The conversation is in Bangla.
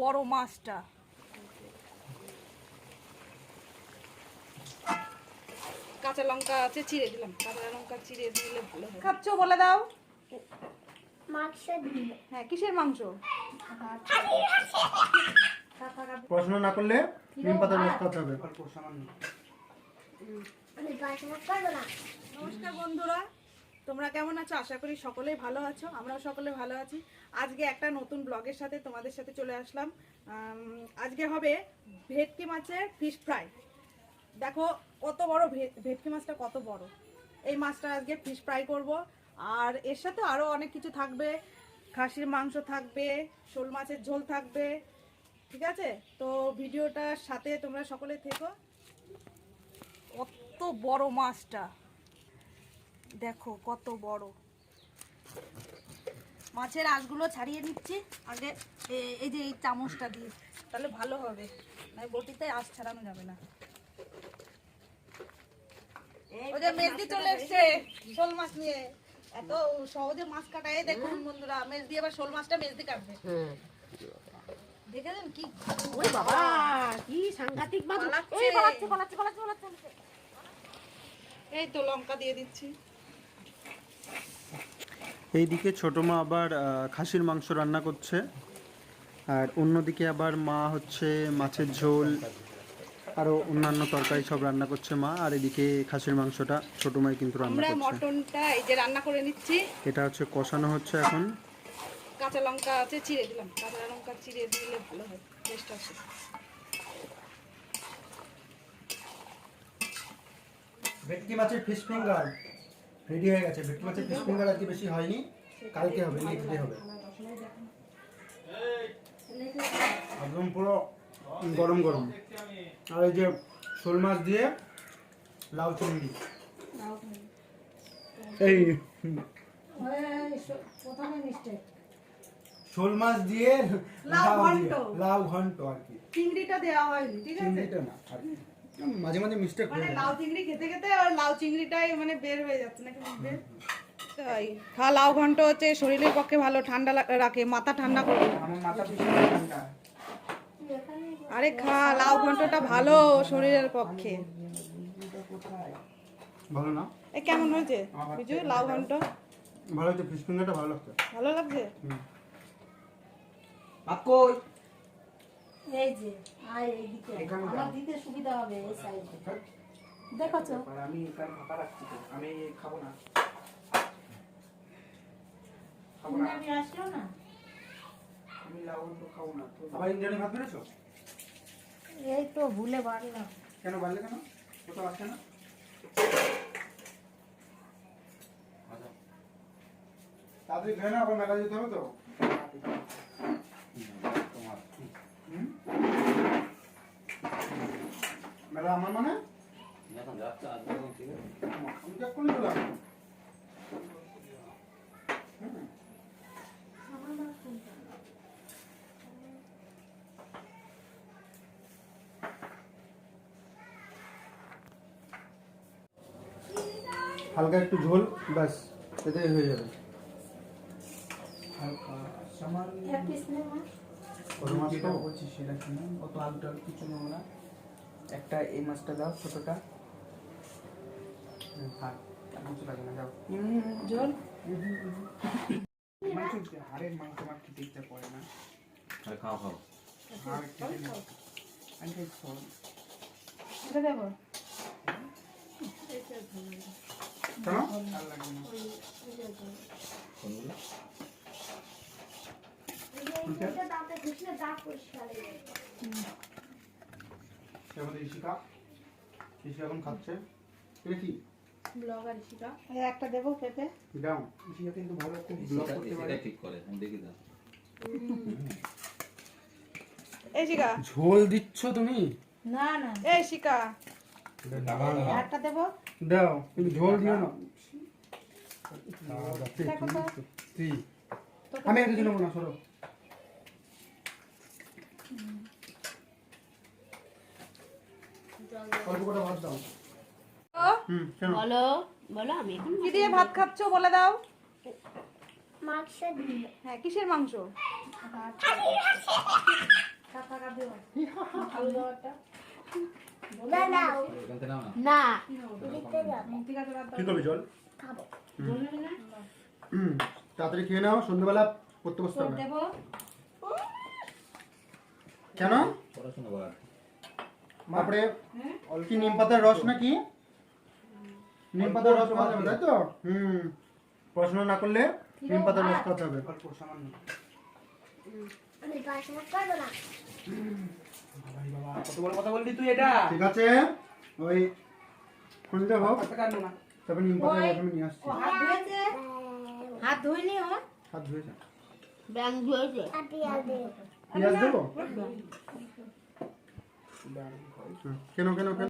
বড় মাছটা। কাঁচা লঙ্কা আছে চিড়ে দিলাম। কাঁচা লঙ্কা চিড়ে দিলে ভালো হয়। খাচ্ছ বলে দাও। হ্যাঁ কিসের মাংস? পড়াশোনা না করলে নিম পাতার রস খাওয়াতে হবে। আমি পড়াশোনা করব না। নমস্কার বন্ধুরা। তোমরা কেমন আছো? আশা করি সকলেই ভালো আছো, আমরাও সকলে ভালো আছি। আজকে একটা নতুন ব্লগের সাথে তোমাদের সাথে চলে আসলাম। আজকে হবে ভেটকি মাছের ফিশ ফ্রাই দেখো, কত বড় ভেটকি মাছটা কত বড়। এই মাছটা আজকে ফিশ ফ্রাই করব। আর এর সাথে আরও অনেক কিছু থাকবে। খাসির মাংস থাকবে, শোল মাছের ঝোল থাকবে, ঠিক আছে? তো ভিডিওটার সাথে তোমরা সকলে থেকো। কত বড় মাছটা। দেখো কত বড়। মাছের আঁশগুলো ছাড়িয়ে নিচ্ছি। আগে এই যে এই চামচটা দিয়ে তাহলে ভালো হবে। না বটিতে আঁশ ছাড়ানো যাবে না। ওই যে মেজদি চলে এসছে। শোল মাছ নিয়ে। এত সহজে মাছ কাটায়। দেখুন বন্ধুরা মেজদি আবার শোল মাছটা মেজদি কাটবে। দেখেছেন কি ওরে বাবা কি সাংঘাতিক মাছ। এই পালাচ্ছে পালাচ্ছে পালাচ্ছে পালাচ্ছে। এই তো লঙ্কা দিয়ে দিচ্ছি। এইদিকে ছোট মা আবার খাসির মাংস রান্না করছে। আর অন্যদিকে আবার মা হচ্ছে মাছের ঝোল আরও অন্যান্য তরকারি সব রান্না করছে মা। আর এদিকে খাসির মাংসটা ছোট মাই কিন্তু রান্না আমরা করছে। মটনটা এই যে রান্না করে নিচ্ছি। এটা হচ্ছে কষানো হচ্ছে এখন। কাঁচা লঙ্কা আছে চিড়ে দিলাম। কাঁচা লঙ্কা চিড়ে দিলে ভালো হয় টেস্ট আসে। ভেটকি মাছের ফিশ ফিঙ্গার রেডি হয়ে গেছে। ভেটকি মাছের ফিশ ফিঙ্গার আজকে বেশি হয়নি। কালকে হবে নেক্সট ডে হবে। একদম পুরো গরম গরম। আর এই যে শোল মাছ দিয়ে লাউ চিংড়ি। এই। শোল মাছ দিয়ে লাউ ঘন্ট। লাউ ঘন্ট আর কি। চিংড়িটা দেওয়া হয়নি ঠিক আছে? চিংড়িটা না আর কি। মাঝে মাঝে মিস্টেক মানে লাউ চিংড়ি খেতে খেতে আর লাউ চিংড়িটাই মানে বের হয়ে যাচ্ছে নাকি মুখে তাই। খা লাউ ঘন্ট হচ্ছে শরীরের পক্ষে ভালো ঠান্ডা রাখে মাথা ঠান্ডা করে। আমার মাথা ঠান্ডা। আরে খা লাউ ঘন্টটা ভালো শরীরের পক্ষে। ভালো না? এ কেমন হয়েছে? বিজু লাউ ঘন্ট? ভালো ফিশ ফিঙ্গারটা ভালো লাগছে। ভালো লাগছে? এই যে আর এইদিকে। আমার দিতে সুবিধা হবে এই সাইডে দেখছ আমি এখানে ফাঁকা রাখছি তো আমি খাব না। খাব না। আমি আসলো না? আমি লাবণ তো খাব না তো আবার ইন্ডিয়ানে ভাত বেড়েছো? এই তো ভুলে বাড়লাম। কেন বাড়লে কেন? কোথাও আসছে না? তাড়াতাড়ি খেয়ে না আবার মেলা যেতে হবে তো হুম? মেলা আমার মানে আমি তো এক্ষুনি গেলাম হুম। হালকা একটু ঝোল ব্যাস এটাই হয়ে যাবে হালকা সামান্য এক পিস নে মা কত মাছ যেটা খাব? বলছি সেটা কিনো অত আলু টালু কিছু নেব না একটা এই মাছটা দাও ছোটটা। হুম, থাক আর কিছু লাগে না দাও ঝোল মাংস হাড়ের মাংস আমার খেতে ইচ্ছা করে না? আরে খাও খাও। হাড় খেতে না আমি খাই ফল। এটা দেবো? কেন? ভালো লাগে না। কোনগুলো দাঁতে ঘুষলে দাঁত পরিষ্কার হয়ে যাবে। সে আমাদের ঋষিকা ঋষি এখন খাচ্ছে। এটা কি? ব্লগার একটা দেবো পেঁপে। দাও। কৃষিকা কিন্তু ভালো খুব ব্লগ করতে পারে। ঠিক করে আমি দেখি দাও। এই শিকা ঝোল দিচ্ছ তুমি? না না। এই শিকা একটা দেবো? দাও কিন্তু ঝোল দিও না। আমি আর কিছু নেব না সরো। অল্প করে ভাত দাও। ও, হুম কেন? বলো বলো আমি কি দিয়ে ভাত খাচ্ছ বলে দাও। মাংস দিয়ে। হ্যাঁ কিসের মাংস? না। কি করবি জল? তাড়াতাড়ি খেয়ে নাও সন্ধ্যেবেলা পড়তে বসতে হবে। কেন? পড়াশোনা তারপরে কি নিম পাতার রস নাকি? নিম পাতার রস খাওয়া যাবে তাই তো? হুম। পড়াশোনা না করলে নিম পাতার রস খাওয়াতে হবে। ঠিক আছে। ওই হোক তারপর নিম পাতার রস আমি নিয়ে আসছি। হাত ধুয়েছে? হাত ধুইনি হাত ধুয়েছে। ব্যাং ধুয়েছে। আপনি আগে পেঁয়াজ দেবো হুম, কেন কেন কেন